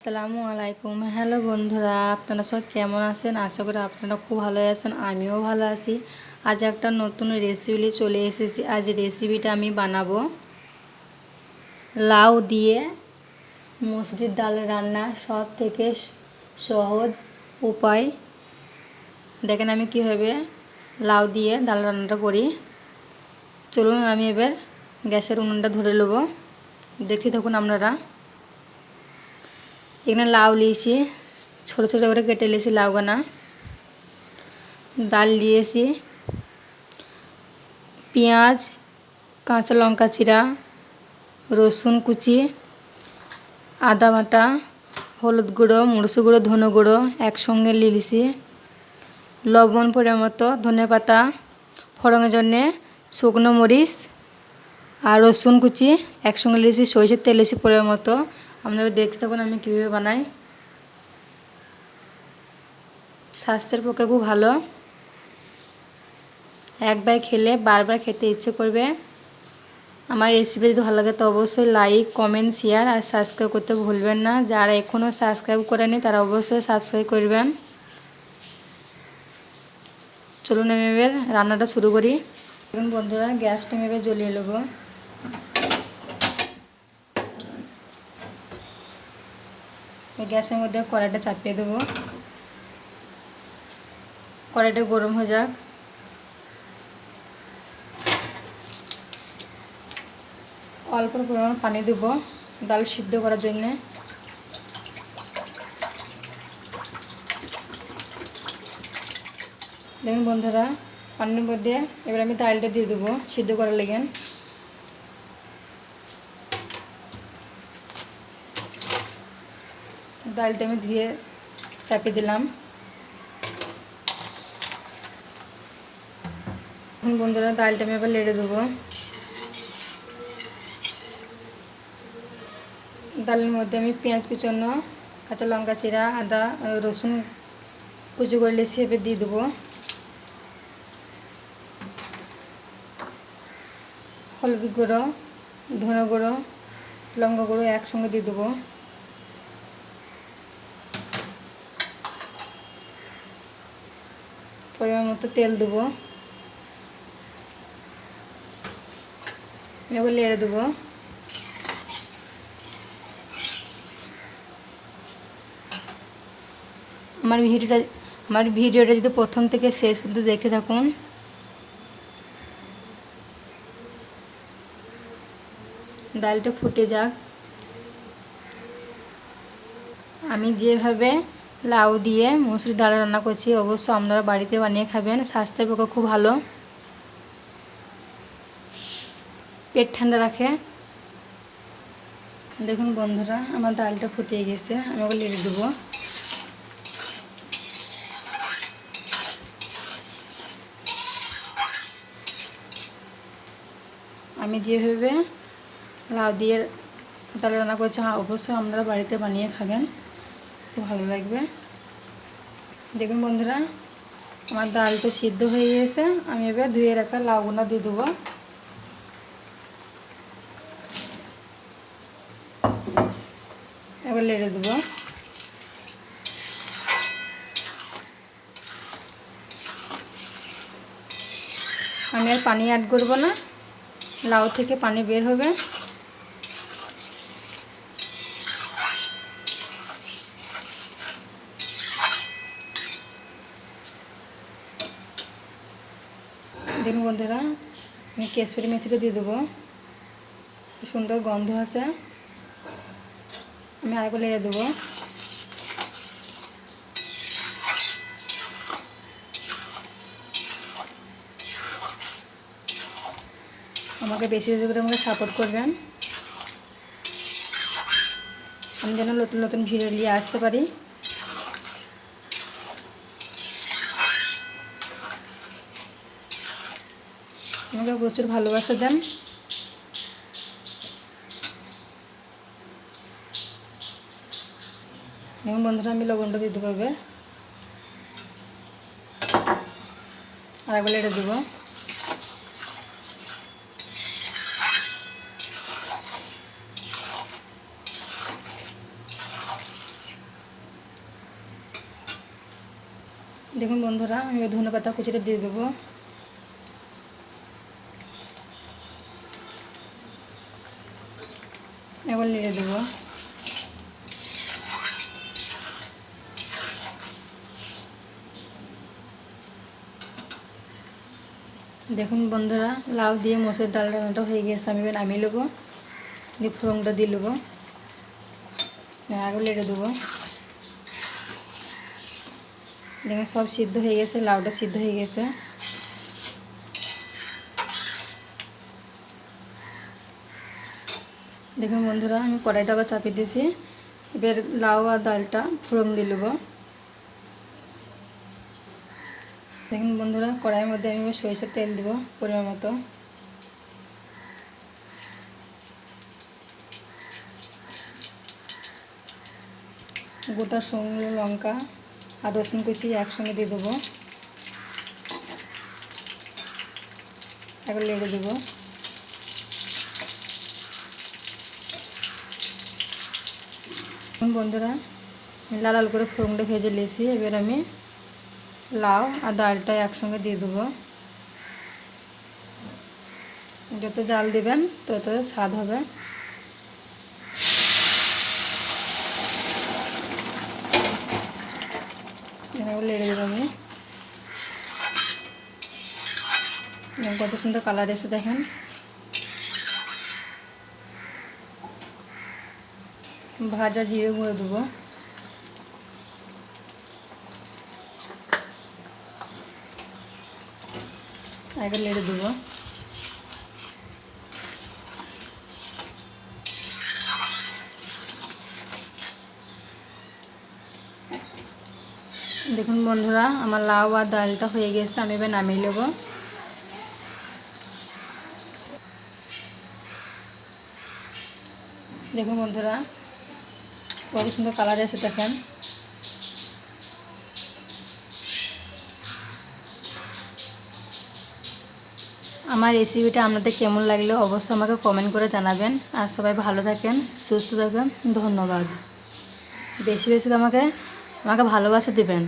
আসসালামু আলাইকুম। হ্যালো বন্ধুরা, আপনারা সব কেমন আছেন? আশা করি আপনারা খুব ভালো আছেন, আমিও ভালো আছি। আজ একটা নতুন রেসিপি চলে এসেছি। আজ রেসিপিটা আমি বানাবো। লাউ দিয়ে মুসুরির ডাল রান্না সব থেকে সহজ উপায়। দেখেন আমি কীভাবে লাউ দিয়ে ডাল রান্নাটা করি। চলুন আমি এবার গ্যাসের উনুনটা ধরে নেব। দেখছি তখন আপনারা। এখানে লাউ নিয়েছি। ছোটো ছোটো করে কেটে লিয়েছি লাউগানা। ডাল দিয়েছি। পেঁয়াজ, কাঁচা লঙ্কা চিরা রসুন কুচি, আদা বাটা, হলুদ গুঁড়ো মুরসু গুঁড়ো, ধনে গুঁড়ো একসঙ্গে লিয়েছি লবণ পরিমাণ মতো, ধনে পাতা, ফোড়নের জন্যে শুকনো মরিচ আর রসুন কুচি একসঙ্গে লিয়েছি সরষের তেল এসে পরিমাণ মতো। আপনারা দেখতে থাকুন আমি কীভাবে বানাই। স্বাস্থ্যের পক্ষে খুব ভালো। একবার খেলে বারবার খেতে ইচ্ছে করবে। আমার রেসিপি যদি ভালো লাগে তো অবশ্যই লাইক কমেন্ট শেয়ার আর সাবস্ক্রাইব করতে ভুলবেন না। যারা এখনও সাবস্ক্রাইব করেনি তারা অবশ্যই সাবস্ক্রাইব করবেন। চলুন আমি এবার রান্নাটা শুরু করি। এখন বন্ধুরা, গ্যাসটা আমি এবার জ্বলিয়ে নেব। গ্যাসের মধ্যে কড়াইটা চাপিয়ে দেবো। কড়াইটা গরম হয়ে যাক। অল্প পরিমাণ পানি দেব ডাল সিদ্ধ করার জন্যে। দেখুন বন্ধুরা, পানির মধ্যে এবার আমি ডালটা দিয়ে দেবো সিদ্ধ করার লেগেন ডালটা আমি ধুয়ে চাপিয়ে দিলাম। এখন বন্ধুরা ডালটা আমি আবার লেড়ে দেবো। ডালের মধ্যে আমি পেঁয়াজ কুচানো, কাঁচা লঙ্কা চিরা আদা, রসুন কুচি করে লেসি এবার দিয়ে দেবো। হলুদ গুঁড়ো, ধনে গুঁড়ো, লঙ্কা গুঁড়ো একসঙ্গে দিয়ে দেবো। পরিমাণ মতো তেল দেবো। এগুলো লেড়ে দেবো। আমার ভিডিওটা আমার ভিডিওটা যদি প্রথম থেকে শেষ পর্যন্ত দেখতে থাকুন। ডালটা ফুটে যাক। আমি যেভাবে লাউ দিয়ে মুসুরি ডাল রান্না করছি। অবশ্য আপনারা বাড়িতে বানিয়ে খাবেন, স্বাস্থ্যের পক্ষে খুব ভালো। পেট ঠান্ডা রাখে। দেখুন বন্ধুরা, আমার ডালটা ফুটিয়ে গেছে, আমি ওগুলো লেগে দেবো। আমি যেভাবে লাউ দিয়ে ডাল রান্না করছি অবশ্যই আপনারা বাড়িতে বানিয়ে খাবেন। খুব ভালো লাগবে। দেখুন বন্ধুরা, আমার ডালটা সিদ্ধ হয়ে গেছে। আমি এবার ধুয়ে রাখা লাউগুলো দিয়ে দেবো। এবার লেড়ে দেবো। আমি আর পানি অ্যাড করব না। লাউ থেকে পানি বের হবে। দেখুন বন্ধুরা, আমি কেশরি মেথিটা দিয়ে দেবো। সুন্দর গন্ধ আছে। আমি আরেকবার লেড়ে দেবো। আমাকে বেশি বেশি করে আমাকে সাপোর্ট করবেন। আমি যেন নতুন নতুন ভিডিও নিয়ে আসতে পারি। আমাকে প্রচুর ভালোবাসা দেন। এবং বন্ধুরা, আমি লবণটা দিতে পারবে আর একবার এটা দেবো। দেখুন বন্ধুরা, আমি ধনে পাতা কুচিটা দিয়ে দেবো। নেড়ে দেবো দেখুন বন্ধুরা, লাউ দিয়ে মোষের ডাল রান্নাটা হয়ে গেছে। আমি এবার নামিয়ে নেব দিয়ে ফোড়নটা দিয়ে নেব। আগে লেড়ে দেবো। দেখুন সব সিদ্ধ হয়ে গেছে, লাউটা সিদ্ধ হয়ে গেছে। দেখুন বন্ধুরা, আমি কড়াইটা আবার চাপিয়ে দিয়েছি। এবার লাউ আর ডালটা ফোড়ন দিয়ে নেব। দেখুন বন্ধুরা, কড়াইয়ের মধ্যে আমি সরিষার তেল দেবো পরিমাণ মতো। গোটা শুকনো লঙ্কা আর রসুন কুচি একসঙ্গে দিয়ে দেবো। একবার লেড়ে দেবো। বন্ধুরা লাল লাল করে ফোড়নটা ভেজে নিয়েছি। এবার আমি লাউ আর ডালটা একসঙ্গে দিয়ে দেবো। যত জাল দেবেন তত স্বাদ হবে। লেড়ে কত সুন্দর কালার এসে দেখেন। ভাজা জিরে গুঁড়ো দেবো। আগে লেড়ে দেবো। দেখুন বন্ধুরা, আমার লাউ আর ডালটা হয়ে গেছে, আমি এবার নামিয়ে নেব। দেখুন বন্ধুরা কত সুন্দর কালার আছে দেখেন। আমার রেসিপিটা আপনাদের কেমন লাগল অবশ্যই আমাকে কমেন্ট করে জানাবেন। আর সবাই ভালো থাকেন, সুস্থ থাকেন, ধন্যবাদ। বেশি বেশি আমাকে আমাকে ভালোবাসা দেবেন।